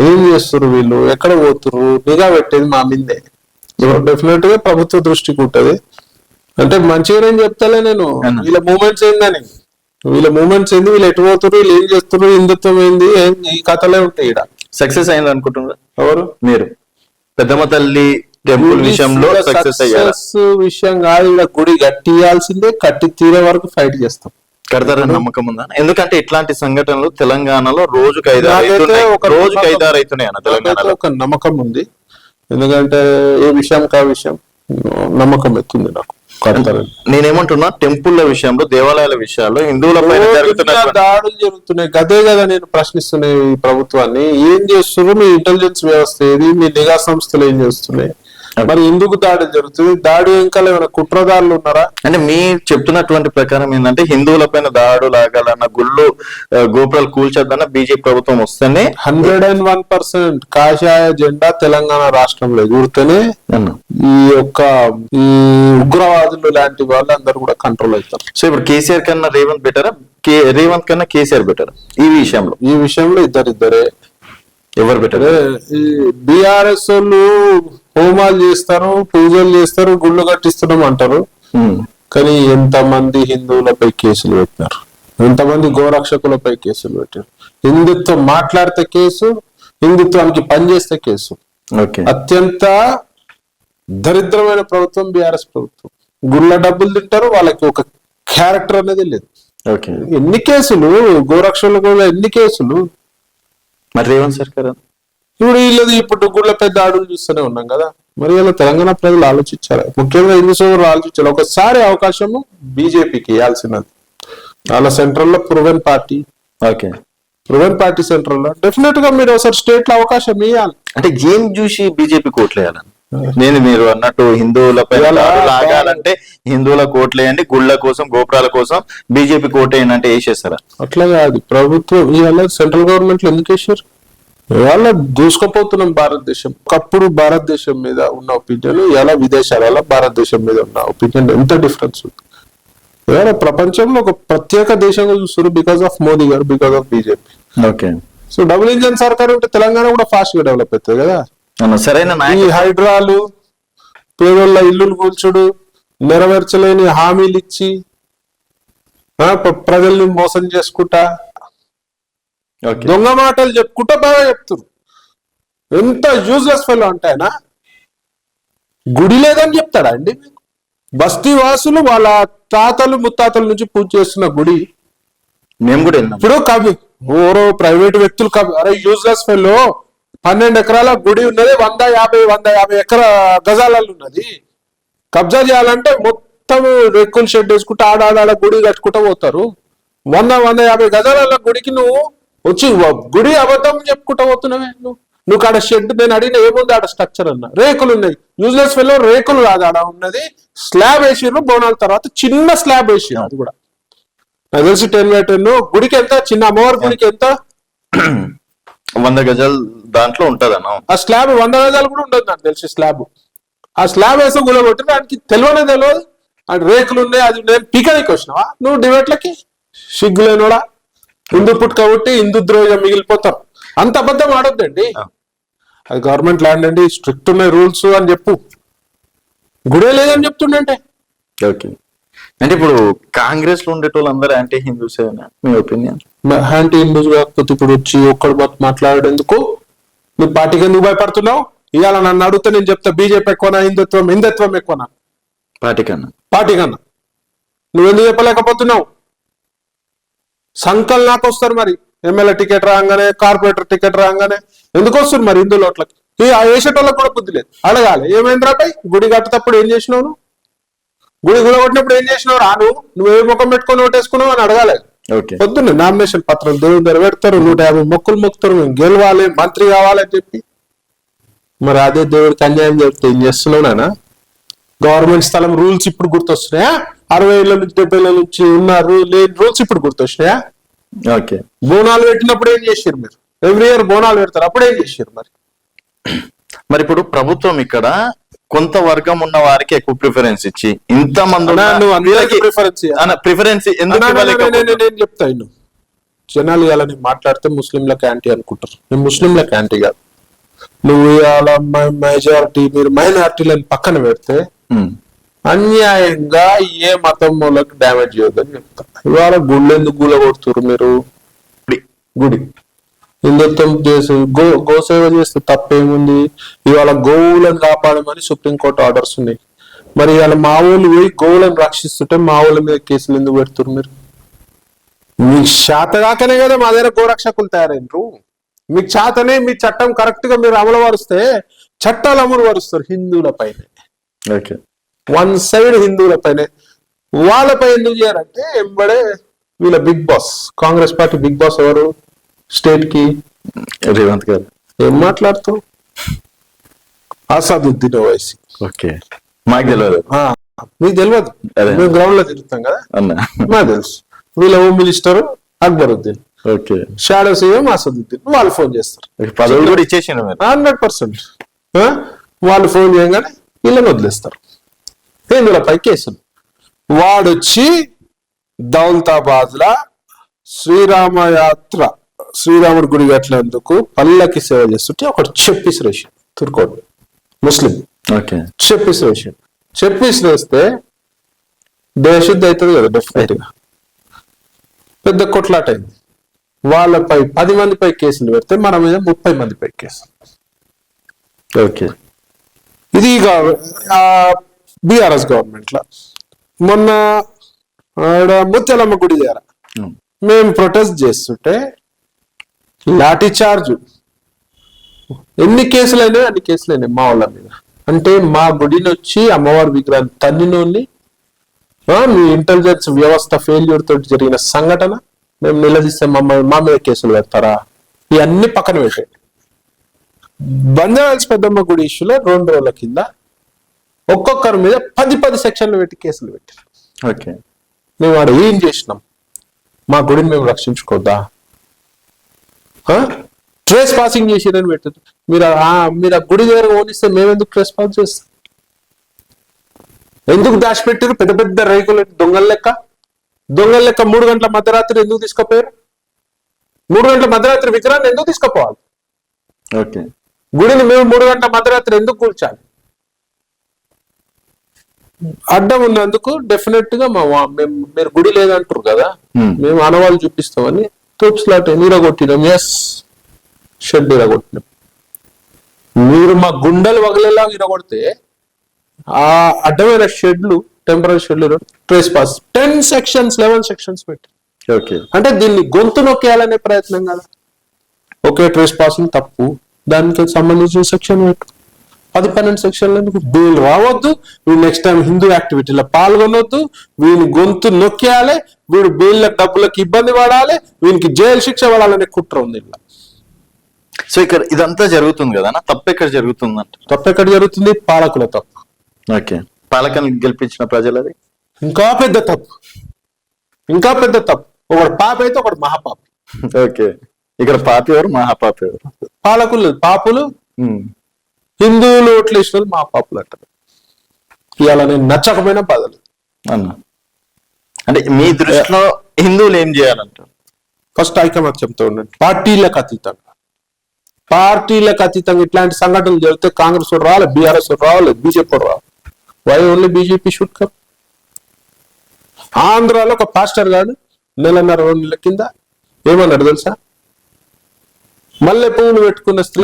ఏం చేస్తారు వీళ్ళు? ఎక్కడ పోతుర్రు? నిఘా పెట్టేది మా మీదే. డెఫినెట్గా ప్రభుత్వ దృష్టికి ఉంటది. అంటే మంచిగా చెప్తాలే నేను. వీళ్ళ మూమెంట్స్ ఏందని. వీళ్ళ మూమెంట్స్ ఏంది? వీళ్ళు ఎటు పోతున్నారు వీళ్ళు ఏం చేస్తున్నారు హిందుత్వం ఏంది? ఏం- ఈ కథలే ఉంటాయి ఇక్కడ సక్సెస్ అయింది అనుకుంటున్నారా? ఎవరు? మీరు. పెద్దమ్మ తల్లి టెంపుల్ విషయంలో సక్సెస్ విషయం కాదు ఇక్కడ గుడి కట్టియాల్సిందే కట్టి తీరే వరకు ఫైట్ చేస్తాం. కడతారని నమ్మకం ఉందా? ఎందుకంటే ఇట్లాంటి సంఘటనలు తెలంగాణలో రోజుకు ఐదారు నాకైతే అవుతున్నాయి. ఒక రోజుకు నమ్మకం- ఐదారు అవుతున్నాయి అన్న నాకైతే తెలంగాణలో ఒక నమ్మకం ఉంది. ఎందుకంటే ఏ విషయం కా విషయం? నమ్మకం ఎత్తుంది నాకు. నేనేమంటున్నా టెంపుల్ల విషయంలో దేవాలయాల విషయాల్లో హిందువుల పైన రోజు దాడులు జరుగుతున్నాయి. గదే కదా నేను ప్రశ్నిస్తున్నా ఈ ప్రభుత్వాన్ని ఏం చేస్తున్నారు మీ ఇంటెలిజెన్స్ వ్యవస్థ ఏది? మీ నిఘా సంస్థలు ఏం చేస్తున్నాయి? మరి ఎందుకు దాడులు జరుగుతుంది? దాడి ఇంకా ఏమైనా కుట్రదారులు ఉన్నారా? అంటే మీ చెప్తున్నటువంటి ప్రకారం ఏంటంటే హిందువుల పైన దాడులు ఆగాలన్న గుళ్ళు గోపురాలు కూల్చొద్దన్న బీజేపీ ప్రభుత్వం వస్తేనే హండ్రెడ్ అండ్ వన్ పర్సెంట్ కాషాయ జెండా తెలంగాణ రాష్ట్రంలో ఎగురుతూనే. ఈ యొక్క ఈ ఉగ్రవాదులు లాంటి వాళ్ళందరూ కూడా కంట్రోల్ అవుతారు. సో ఇప్పుడు కేసీఆర్ కన్నా రేవంత్ బెటరా? రేవంత్ కన్నా కేసీఆర్ బెటర్? ఈ విషయంలో. ఈ విషయంలో ఇద్దరిద్దరే. ఎవరు బెటర్? ఈ బీఆర్ఎస్ వాళ్ళు హోమాలు చేస్తారు పూజలు చేస్తారు గుళ్ళు కట్టిస్తున్నాం అంటారు. కానీ ఎంతమంది హిందువులపై కేసులు పెట్టినారు? ఎంతమంది గోరక్షకులపై కేసులు పెట్టారు హిందుత్వం మాట్లాడితే కేసు హిందుత్వానికి పనిచేస్తే కేసు. ఓకే. అత్యంత దరిద్రమైన ప్రభుత్వం బీఆర్ఎస్ ప్రభుత్వం. గుళ్ళ డబ్బులు తింటారు వాళ్ళకి ఒక క్యారెక్టర్ అనేది లేదు. ఓకే. ఎన్ని కేసులు? గోరక్షకులు కూడా ఎన్ని కేసులు? మరి రేవంత్ సర్కార్? ఇప్పుడు వీళ్ళది ఇప్పుడు గుళ్ళ పెద్ద ఆడులు చూస్తూనే ఉన్నాం కదా. మరి ఇలా తెలంగాణ ప్రజలు ఆలోచించారు? ముఖ్యంగా హిందూ సోదరులు ఆలోచించారు? ఒకసారి అవకాశము బీజేపీకి ఇవ్వాల్సినది. వాళ్ళ సెంట్రల్లో proven party. Okay. Proven party సెంట్రల్లో డెఫినెట్గా మీరు ఒకసారి స్టేట్లో అవకాశం ఇవ్వాలి. అంటే ఏం చూసి బీజేపీ కోట్లేయాలని నేను మీరు అన్నట్టు హిందువుల పైన ఇవాళ దాడులు ఆగాలంటే హిందువుల కోట్లేయండి గుళ్ళ కోసం గోపురాల కోసం బీజేపీ కోటేయండి అంటే వేసేస్తారా అట్లా కాదు. ప్రభుత్వం ఇవాళ సెంట్రల్ గవర్నమెంట్లో ఎందుకు వేసారు ఇవాళ దూసుకుపోతున్నాం భారతదేశం. ఒకప్పుడు భారతదేశం మీద ఉన్న ఒపీనియన్ ఇవాళ విదేశాల భారతదేశం మీద ఉన్న ఒపీనియన్ ఎంత డిఫరెన్స్ ఉంది? ఇవాళ ప్రపంచంలో ఒక ప్రత్యేక దేశంగా చూస్తారు because of Modi garu because of BJP okay. So double engine సర్కార్ ఉంటే తెలంగాణ కూడా ఫాస్ట్గా డెవలప్ అవుతుంది కదా? సరైన ఈ హైడ్రాలు పేదోళ్ళ ఇల్లులు కూల్చుడు నెరవేర్చలేని హామీలు ఇచ్చి ప్రజల్ని మోసం చేసుకుంటా దొంగ మాటలు చెప్పుకుంటా బాగా చెప్తున్నారు ఎంత యూజ్లెస్ ఫెలో అంటే ఆయన? గుడి లేదని చెప్తాడా అండి? బస్తీ వాసులు వాళ్ళ తాతలు ముత్తాతల నుంచి పూజ చేస్తున్న గుడి. మేము కూడా ఇప్పుడు కవి ఓరో ప్రైవేట్ వ్యక్తులు కవి. అరే యూజ్లెస్ ఫెలో పన్నెండు ఎకరాల గుడి ఉన్నది వంద యాభై వంద యాభై ఎకర గజాలలో ఉన్నది. కబ్జా చేయాలంటే మొత్తం రెక్కులు షెడ్ వేసుకుంటూ ఆడాడ గుడి కట్టుకుంటూ పోతారు. వంద వంద యాభై గజాల గుడికి నువ్వు వచ్చి గుడి అబద్ధం చెప్పుకుంటూ పోతున్నావే నువ్వు? నువ్వు ఆడ షెడ్ నేను అడిగిన ఏముంది ఆడ స్ట్రక్చర్ అన్న? రేకులు ఉన్నాయి. యూజ్లెస్ ఫెలో రేకులు కాదు ఆడ ఉన్నది. స్లాబ్ వేసిర్రు బోనాల తర్వాత చిన్న స్లాబ్ వేసిర్రు అది కూడా. నాకు తెలిసి టెన్ బై టెన్. గుడికి ఎంత? చిన్న అమ్మవారి గుడికి ఎంత? వంద గజాలు దాంట్లో ఉంటదన్న. ఆ స్లాబ్ వంద గజాలు కూడా ఉండదు నాకు తెలిసి స్లాబ్. ఆ స్లాబ్ వేసి గులగొట్టి దానికి తెలియనే తెలియదు రేకులు ఉన్నాయి అది నేను పీకనికి వచ్చినావా? నువ్వు డిబేట్లకి సిగ్గులేనోడా? హిందూ పుట్టుక కొట్టి హిందూ ద్రోహం మిగిలిపోతారు అంత అబద్ధం ఆడొద్దండి. అది గవర్నమెంట్ ల్యాండ్ అండి స్ట్రిక్ట్ ఉన్నాయి రూల్స్ అని చెప్పు. గుడే లేదని చెప్తుండంటే. ఓకే. అంటే ఇప్పుడు కాంగ్రెస్లో ఉండేటోళ్ళు అందరూ యాంటీ హిందూస్ మీ ఒపీనియన్? యాంటీ హిందూస్ కాకపోతే ఇప్పుడు వచ్చి ఒక్కడు మాట్లాడేందుకు? నువ్వు పార్టీకి ఎందుకు భయపడుతున్నావు? ఇవాళ నన్ను అడిగితే నేను చెప్తా బీజేపీ ఎక్కువనా హిందుత్వం హిందుత్వం ఎక్కువనా? పార్టీ కన్నా పార్టీ కన్నా నువ్వెందుకు చెప్పలేకపోతున్నావు? సంకల్ నాకు వస్తారు మరి. ఎమ్మెల్యే టికెట్ రాగానే కార్పొరేటర్ టికెట్ రాగానే. ఎందుకు వస్తారు మరి హిందూ లోట్లకి ఈ వేసేటోళ్ళకి కూడా బుద్ధి లేదు. అడగాలి. ఏమైందిరా పై గుడి కట్టేటప్పుడు ఏం చేసినావు నువ్వు? గుడి గులగొట్టినప్పుడు ఏం చేసినావు? రా నువ్వు నువ్వు ఏ ముఖం పెట్టుకొని ఓటేసుకున్నావు అని అడగాలి. పొద్దున్నే నామినేషన్ పత్రం దేవుని దగ్గర పెడతారు. నూట యాభై మొక్కులు మొక్కుతారు. మేము గెలవాలి. మంత్రి కావాలని చెప్పి. మరి అదే దేవుడికి అన్యాయం చెప్తే ఏం చేస్తున్నావు గవర్నమెంట్ స్థలం రూల్స్ ఇప్పుడు గుర్తొస్తున్నాయా? అరవై ఏళ్ళ నుంచి డెబ్బై ఏళ్ళ నుంచి ఉన్నారు. లేని రూల్స్ ఇప్పుడు గుర్తొచ్చినాయా? ఓకే. బోనాలు పెట్టినప్పుడు ఏం చేశారు మీరు? ఎవ్రీ ఇయర్ బోనాలు పెడతారు. అప్పుడు ఏం చేశారు మరి? మరి ఇప్పుడు ప్రభుత్వం ఇక్కడ కొంత వర్గం ఉన్న వారికి ఎక్కువ ప్రిఫరెన్స్ ఇచ్చి ఇంత మంది. ప్రిఫరెన్స్ నేను- చెప్తా జనాలు ఇవాళ నేను మాట్లాడితే ముస్లింలకు యాంటీ అనుకుంటారు. నేను ముస్లింలకు యాంటీ కాదు. నువ్వు ఇవాళ మెజారిటీ మీరు మైనారిటీలను పక్కన పెడితే. అన్యాయంగా ఏ మతం మూలకు డ్యామేజ్ చేయొద్దని చెప్తా. ఇవాళ గుళ్ళు ఎందుకు గుల కొడుతురు మీరు? గుడి. గుడి. హిందుత్వం చేసి గో గోసేవ చేస్తే తప్పేముంది? ఇవాళ గోవులను కాపాడమని సుప్రీంకోర్టు ఆర్డర్స్ ఉన్నాయి. మరి ఇవాళ మా ఊళ్ళు పోయి గోవులను రక్షిస్తుంటే మా ఊళ్ళ మీద కేసులు ఎందుకు పెడుతున్నారు మీరు? మీకు శాతగాకనే కదా మా దగ్గర గోరక్షకులు తయారైనరు మీకు చేతనే మీ చట్టం కరెక్ట్గా మీరు అమలు పరుస్తే చట్టాలు అమలు పరుస్తారు హిందువుల పైన. ఓకే. వన్ సైడ్ హిందువులపైనే. వాళ్ళపై ఎందుకు చేయాలంటే ఎంబడే వీళ్ళ big boss Congress party big boss ఎవరు? స్టేట్కి? రేవంత్ గారు. ఏం మాట్లాడుతావు అసాదుద్దీన్ ఓవైసీ. ఓకే. మాకు తెలియదు మీకు తెలియదు. మేము గ్రౌండ్లో తిరుగుతాం కదా. అన్న. మాకు తెలుసు. వీళ్ళ home minister Akbaruddin okay. Shadow CM Asaduddin వాళ్ళు ఫోన్ చేస్తారు. పదవులు కూడా ఇచ్చేసిండు మీరు. Hundred percent. వాళ్ళు ఫోన్ చేయగానే వీళ్ళని వదిలేస్తారు. హిందువులపై కేసులు వాడొచ్చి దౌలతాబాద్ లా శ్రీరామ యాత్ర శ్రీరాముడి గుడి కట్టినందుకు పల్లకి సేవ చేస్తుంటే ఒకటి చెప్పేసి రేషన్ తుర్కోడు ముస్లిం. ఓకే. చెప్పేసి రేషన్ చెప్పేసి వేస్తే దేశుద్ధి అవుతుంది కదా డెఫినెట్గా పెద్ద కొట్లాట అయింది వాళ్ళపై పది మందిపై కేసులు పెడితే మన మీద ముప్పై మందిపై కేసులు ఓకే. ఇది బీఆర్ఎస్ గవర్నమెంట్లో మొన్న ఆడ ముత్యాలమ్మ గుడి దగ్గర. మేము ప్రొటెస్ట్ చేస్తుంటే లాఠీ చార్జ్ ఎన్ని కేసులు అయినాయి అన్ని కేసులు అయినాయి మా వాళ్ళ మీద. అంటే మా గుడిని వచ్చి అమ్మవారి విగ్రహాన్ని తన్నినోని మీ ఇంటెలిజెన్స్ వ్యవస్థ ఫెయిల్యూర్ తోటి జరిగిన సంఘటన మేము నిలదీస్తే మమ్మల్ని మా మీద కేసులు పెడతారా? ఇవన్నీ పక్కన పెట్టాయి బంజారాల్స్ పెద్దమ్మ గుడి ఇష్యూలో రెండు రోజుల కింద ఒక్కొక్కరి మీద పది పది సెక్షన్లు పెట్టి కేసులు పెట్టారు. ఓకే. మేము వాడు ఏం చేసినాం? మా గుడిని మేము రక్షించుకోద్దా? ట్రేస్ పాసింగ్ చేసిరని పెట్టారు. మీరు మీరు ఆ గుడి దగ్గర ఓనిస్తే మేము ఎందుకు ట్రేస్ పాస్ చేస్తాం? ఎందుకు దాచిపెట్టారు? పెద్ద పెద్ద రైకులు దొంగల లెక్క? దొంగల లెక్క మూడు గంటల మధ్యరాత్రి ఎందుకు తీసుకుపోయారు? మూడు గంటల మధ్యరాత్రి విగ్రహాన్ని ఎందుకు తీసుకుపోవాలి? ఓకే. గుడిని మేము మూడు గంటల మధ్యరాత్రి ఎందుకు కూర్చాలి అడ్డం ఉన్నందుకు డెఫినెట్గా మా మీరు గుడి లేదంటారు కదా. Hmm. మేము ఆనవాళ్ళు చూపిస్తామని తూప్స్లాట్ నీరగొట్టినాం. ఎస్ షెడ్ ఇరగొట్టినాం మీరు మా గుండెలు వగలేలాగా ఇరగొడితే ఆ అడ్డమైన షెడ్లు టెంపరీ షెడ్లు trespass ten sections eleven sections పెట్టి. ఓకే అంటే దీన్ని గొంతు నొక్కేయాలనే ప్రయత్నం కదా. ఒకే ట్రేస్ పాసింగ్ తప్పు. దానికి సంబంధించిన సెక్షన్ పెట్టు. పది పన్నెండు సెక్షన్లు ఎందుకు? వీళ్ళు రావద్దు వీళ్ళు నెక్స్ట్ టైం హిందూ యాక్టివిటీలో పాల్గొనొద్దు వీని గొంతు నొక్కేయాలి వీడు వీళ్ళ డబ్బులకు ఇబ్బంది పడాలి వీనికి జైలు శిక్ష పడాలనే కుట్ర ఉంది ఇలా. సో ఇక్కడ ఇదంతా జరుగుతుంది కదా? తప్పు ఎక్కడ జరుగుతుందంట తప్పు ఎక్కడ జరుగుతుంది? పాలకుల తప్పు. ఓకే. పాలకని గెలిపించిన ప్రజలు అది? ఇంకా పెద్ద తప్పు. ఇంకా పెద్ద తప్పు. ఒకడు పాప అయితే ఒకడు మహాపాప. ఓకే. ఇక్కడ పాపి ఎవరు? మహాపాపి ఎవరు? పాలకులు పాపులు. హిందువులు ఓట్లు వేసిన వాళ్ళు మహాపాపులు అంటారు. ఇవాళ నేను నచ్చకపోయినా బాధలు అన్న అంటే మీ దృష్టిలో హిందువులు ఏం చేయాలంటారు? ఫస్ట్ ఐకమత్యంతో ఉండండి. పార్టీలకు అతీతంగా. పార్టీలకు అతీతంగా ఇట్లాంటి సంఘటనలు జరిగితే కాంగ్రెస్ రావాలి బీఆర్ఎస్ రావాలి బీజేపీ రావాలి. Why only BJP should come ఆంధ్రాలో ఒక పాస్టర్ గాడు నెలన్నర రెండు నెలల కింద ఏమన్నాడు తెలుసా? మల్లె పువ్వులు పెట్టుకున్న స్త్రీ